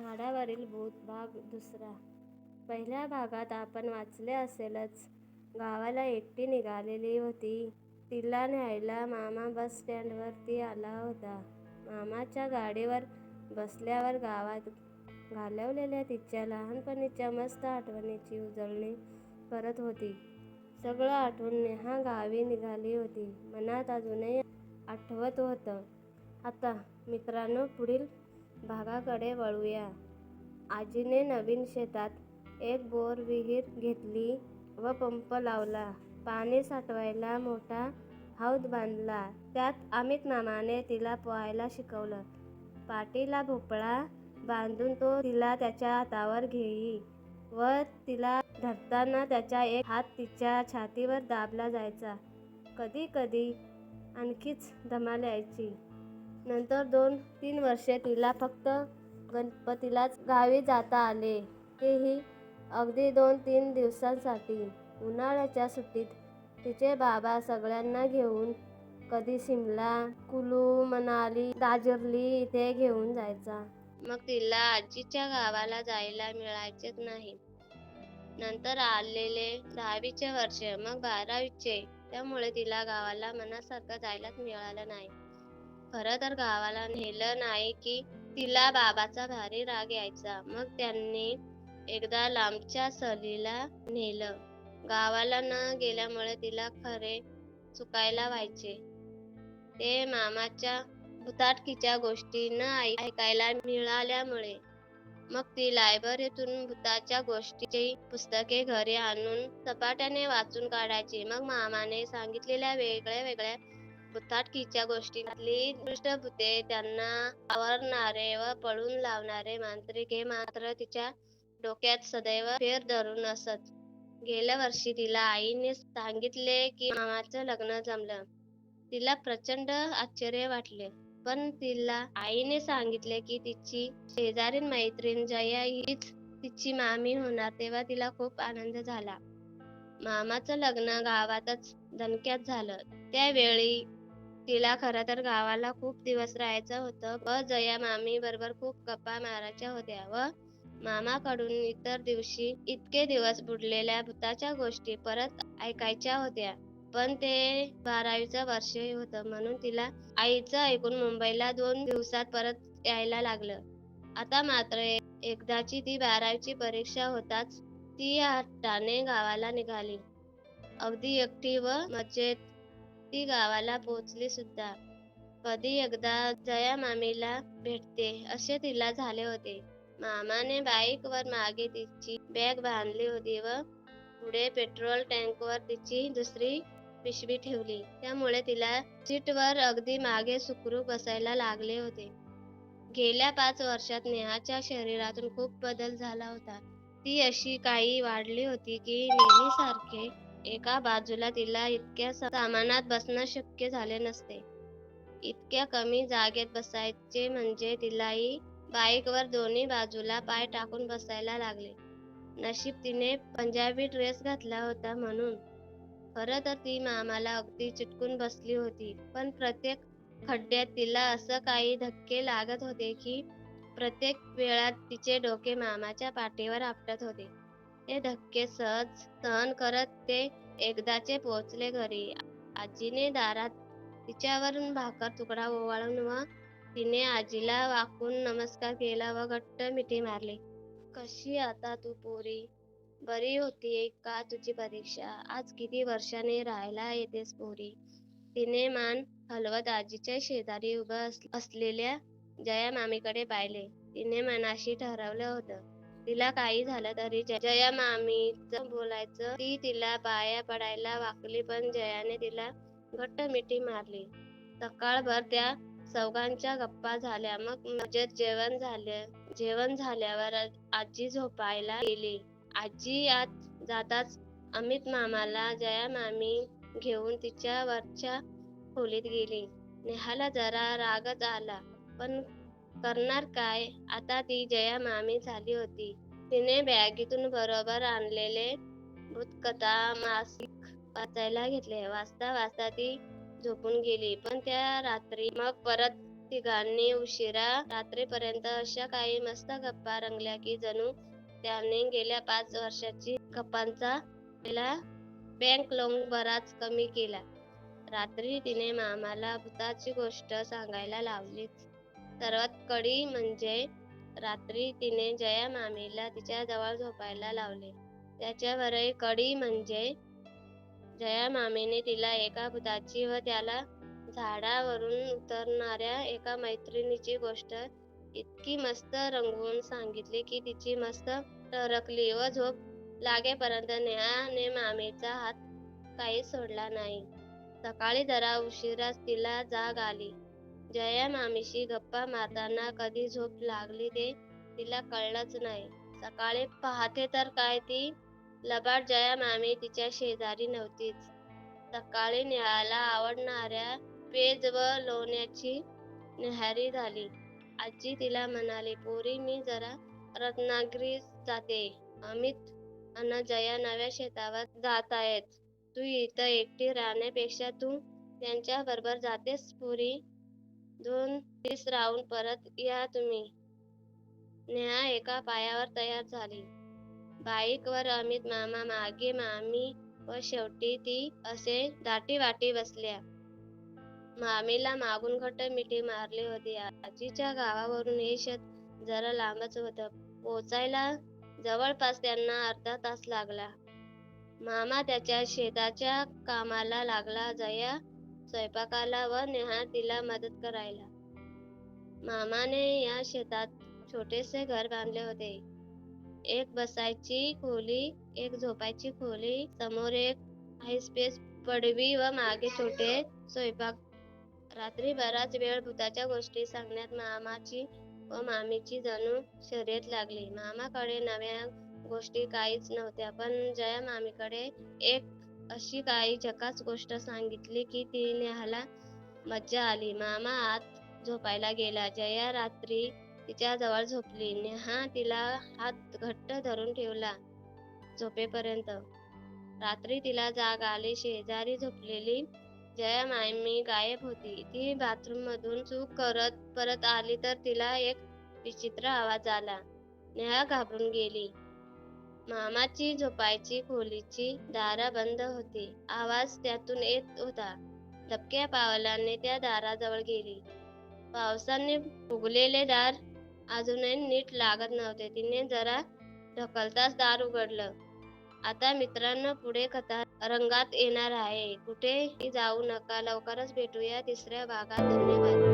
झाडावरील भूत भाग दुसरा. पहिल्या भागात आपण वाचले असेलच. गावाला एकटी निघालेली होती. तिला न्यायला मामा बस स्टँडवरती आला होता. मामाच्या गाडीवर बसल्यावर गावात घालवलेल्या तिच्या लहानपणीच्या मस्त आठवणीची उजळणी करत होती. सगळं आठवून नेहा गावी निघाली होती. मनात अजूनही आठवत होतं. आता मित्रांनो पुढील भागाकडे वळूया. आजीने नवीन शेतात एक बोर विहीर घेतली व पंप लावला. पाणी साठवायला मोठा हौद बांधला. त्यात अमित मामाने तिला पोहायला शिकवलं. पाटीला भोपळा बांधून तो तिला त्याच्या हातावर घेई व तिला धरताना त्याचा एक हात तिच्या छातीवर दाबला जायचा. कधी कधी आणखीच धमाल यायची. नंतर दोन तीन वर्षे तिला फक्त गणपतीलाच गावी जाता आले. तेही अगदी दोन तीन दिवसांसाठी. उन्हाळ्याच्या सुट्टीत तिचे बाबा सगळ्यांना घेऊन कधी शिमला कुलू मनाली दाजिरली इथे घेऊन जायचा. मग तिला आजीच्या गावाला जायला मिळायचेच नाही. नंतर आलेले दहावीचे वर्ष मग बारावीचे. त्यामुळे तिला गावाला मनासारखं जायलाच मिळालं नाही. खरं तर गावाला नेलं नाही की तिला बाबाचा भारी राग यायचा. मग त्यांनी एकदा लांबच्या सहलीला नेलं. गावाला न गेल्यामुळे तिला खरे चुकायला व्हायचे. ते मामाच्या भुताटकीच्या गोष्टी न ऐकायला मिळाल्यामुळे. मग ती लायब्ररीतून भूताच्या गोष्टीची पुस्तके घरी आणून सपाट्याने वाचून काढायची. मग मामाने सांगितलेल्या वेगळ्या वेगळ्या भुताटकीच्या गोष्टीतली दुष्ट भूते त्यांना आवरणारे व पळून लावणारे मांत्रिक हे मात्र तिच्या डोक्यात सदैव फेर धरून असत. गेल्या वर्षी तिला आईने सांगितले की मामाचं लग्न जमलं. तिला प्रचंड आश्चर्य वाटले. पण तिला आईने सांगितले की तिची शेजारीन मैत्रीण जया हीच तिची मामी होणार तेव्हा तिला खूप आनंद झाला. मामाचं लग्न गावातच दणक्यात झालं. त्यावेळी तिला खरं तर गावाला खूप दिवस राहायचं होतं. व जया मामी बरोबर खूप गप्पा मारायच्या होत्या व मामाकडून इतर दिवशी इतके दिवस बुडलेल्या भूताच्या गोष्टी परत ऐकायच्या होत्या. पण ते बारावीचं वर्ष होतं म्हणून तिला आईचं ऐकून मुंबईला दोन दिवसात परत यायला लागलं. आता मात्र एकदाची ती बारावीची परीक्षा होताच ती हट्टाने गावाला निघाली. अगदी एकटी व मजेत ती गावाला पोचली सुद्धा. कधी एकदा जया मामीला भेटते असे तिला झाले होते. मामाने बाईक वर मागे तिची बॅग बांधली होती व पुढे पेट्रोल टँकवर तिची दुसरी पिशवी ठेवली. त्यामुळे तिला सीटवर अगदी मागे सुखरूप बसायला लागले होते. गेल्या पाच वर्षात नेहाच्या शरीरातून खूप बदल झाला होता. ती अशी काही वाढली होती की नेहमीसारखे एका बाजूला तिला इतक्या सामानात बसणं शक्य झाले नसते. इतक्या कमी जागेत बसायचे म्हणजे तिलाही बाईकवर दोन्ही बाजूला पाय टाकून बसायला लागले. नशीब तिने पंजाबी ड्रेस घातला होता म्हणून. खरं तर ती मामाला अगदी चिटकून बसली होती पण प्रत्येक खड्ड्यात तिला असं काही धक्के लागत होते की प्रत्येक वेळात तिचे डोके मामाच्या पाठीवर आपटत होते. ते धक्के सहज सहन करत ते एकदाचे पोहोचले घरी. आजीने दारात तिच्यावरून भाकर तुकडा ओवाळून व तिने आजीला वाकून नमस्कार केला व घट्ट मिठी मारली. कशी आता तू पोरी? बरी होतीये का तुझी परीक्षा? आज किती वर्षाने राहायला येतेस पोरी? तिने मान हलवत आजीच्या शेजारी उभं अस- असलेल्या जया मामीकडे पाहिले. तिने मनाशी ठरवलं होतं. तिला काही झालं तरी जया मामी बोलायचं ती तिला पाया पडायला वाकली पण जयाने तिला घट्ट मिठी मारली. सकाळभर त्या चौघांच्या गप्पा झाल्या. मग मजेत जेवण झाले. जेवण झाल्यावर आजी झोपायला गेली. आजी आत जाताच अमित मामाला जया मामी घेऊन तिच्या वरच्या खोलीत गेली. नेहाला जरा रागच आला पण करणार काय? आता ती जया मामी झाली होती. तिने बॅगेतून बरोबर आणलेले भूतकथा मासिक वाचायला घेतले. वाचता वाचता ती झोपून गेली. पण त्या रात्री मग परत तिघांनी उशिरा रात्रीपर्यंत अशा काही मस्त गप्पा रंगल्या की जणू त्याने गेल्या पाच वर्षाची गप्पांचा केला बँक लोन बराच कमी केला. रात्री तिने मामाला भूताची गोष्ट सांगायला लावलीच. सर्वात कडी म्हणजे रात्री तिने जया मामीला तिच्या जवळ झोपायला लावले. त्याच्यावरही कडी म्हणजे जया मामीने तिला एका भूताची व त्याला झाडावरून उतरणाऱ्या एका मैत्रिणीची गोष्ट इतकी मस्त रंगवून सांगितली की तिची मस्त टरकली व झोप लागेपर्यंत नेहाने मामीचा हात काही सोडला नाही. सकाळी जरा उशिराच तिला जाग आली. जया मामीशी गप्पा मारताना कधी झोप लागली ते तिला कळलंच नाही. सकाळी पाहते तर काय ती लबाड जया मामी तिच्या शेजारी नव्हतीच. सकाळी नेहाला आवडणाऱ्या पेज व लोण्याची न्याहारी झाली. आजी तिला म्हणाली पोरी मी जरा रत्नागिरी जाते. अमित अन जया नव्या शेतावर जात आहेत. तू इथं एकटी राहण्यापेक्षा तू त्यांच्या बरोबर जातेस पुरी? दोन तीस राहून परत या तुम्ही. नेहा एका पायावर तयार झाली. बाईकवर अमित मामा मागे मामी व शेवटी ती असे दाटी वाटी बसल्या. मामीला मागून घट्ट मिठी मारली होती. आजीच्या गावावरून हे शेत जरा लांबच होत. पोचायला जवळपास त्यांना अर्धा तास लागला. मामा त्याच्या शेताच्या कामाला लागला. जया स्वयंपाकाला व नेहा तिला मदत करायला. मामाने या शेतात छोटेसे घर बांधले होते. एक बसायची खोली एक झोपायची खोली समोर एक हायस्पेस पडवी व मागे छोटे स्वयंपाक. रात्री बराच वेळ भूताच्या गोष्टी सांगण्यात मामाची व मामीची जणू शर्यत लागली. मामाकडे नव्या गोष्टी काहीच नव्हत्या पण जया मामीकडे एक अशी काही झकास गोष्ट सांगितली की ती नेहाला मज्जा आली. मामा आत झोपायला गेला. जया रात्री तिच्या जवळ झोपली. नेहा तिला हात घट्ट धरून ठेवला झोपेपर्यंत. रात्री तिला जाग आली. शेजारी झोपलेली जया मायमी गायब होती. ती बाथरूम मधून चूक करत परत आली तर तिला एक विचित्र आवाज आला. नेहा घाबरून गेली. मामाची झोपायची खोलीची दारा बंद होती. आवाज त्यातून येत होता. धपक्या पावलाने त्या दाराजवळ गेली. पावसाने फुगलेले दार अजूनही नीट लागत नव्हते. तिने जरा ढकलताच दार उघडलं. आता मित्रांनो पुढे कथा रंगात येणार आहे. कुठेही जाऊ नका. लवकरच भेटूया तिसऱ्या भागात. धन्यवाद.